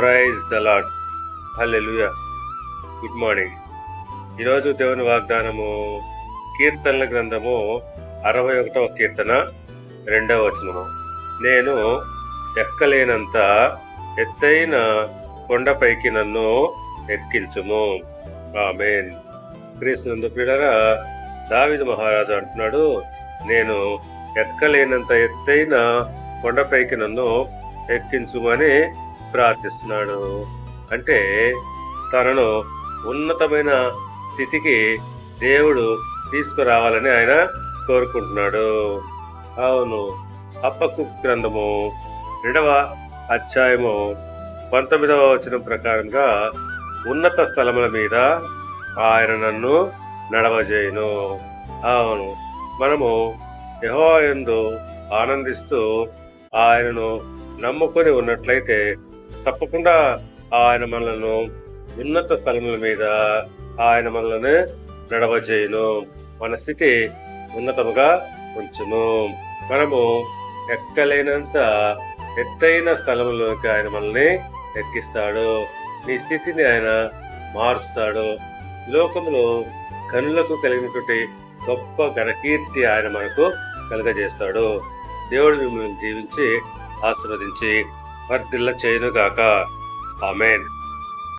Praise the lord hallelujah good morning ఈరోజు దేవుని వాగ్దానము కీర్తనల గ్రంథము అరవై ఒకటవ కీర్తన రెండవ వచనము. నేను ఎక్కలేనంత ఎత్తైన కొండపైకి నన్ను ఎక్కించుము. ఆమెన్. క్రీస్తునందు పిల్లరా దావిదు మహారాజు అంటున్నాడు నేను ఎక్కలేనంత ఎత్తైన కొండపైకి నన్ను ఎక్కించుమని ప్రార్థిస్తున్నాడు. అంటే తనను ఉన్నతమైన స్థితికి దేవుడు తీసుకురావాలని ఆయన కోరుకుంటున్నాడు. అవును అప్పకు గ్రంథము రెండవ అధ్యాయము పంతొమ్మిదవ వచనం ప్రకారంగా ఉన్నత స్థలముల మీద ఆయన నన్ను నడవజేయును. అవును మనము యెహోవాయందు ఆనందిస్తూ ఆయనను నమ్ముకొని ఉన్నట్లయితే తప్పకుండా ఆయన మనలను ఉన్నత స్థలముల మీద ఆయన మనల్ని నడవజేయును. మన స్థితి ఉన్నతముగా ఉంచును మనము ఎక్కలేనంత ఎత్తైన స్థలములోకి ఆయన మనల్ని ఎక్కిస్తాడు. నీ స్థితిని ఆయన మారుస్తాడు. లోకములో కనులకు కలిగినటువంటి గొప్ప ఘనకీర్తి ఆయన మనకు కలుగజేస్తాడు. దేవుడు మిమ్మల్ని జీవించి ఆశీర్వదించి వర్ధిల్ల చేయనుగాక ఆమెన్.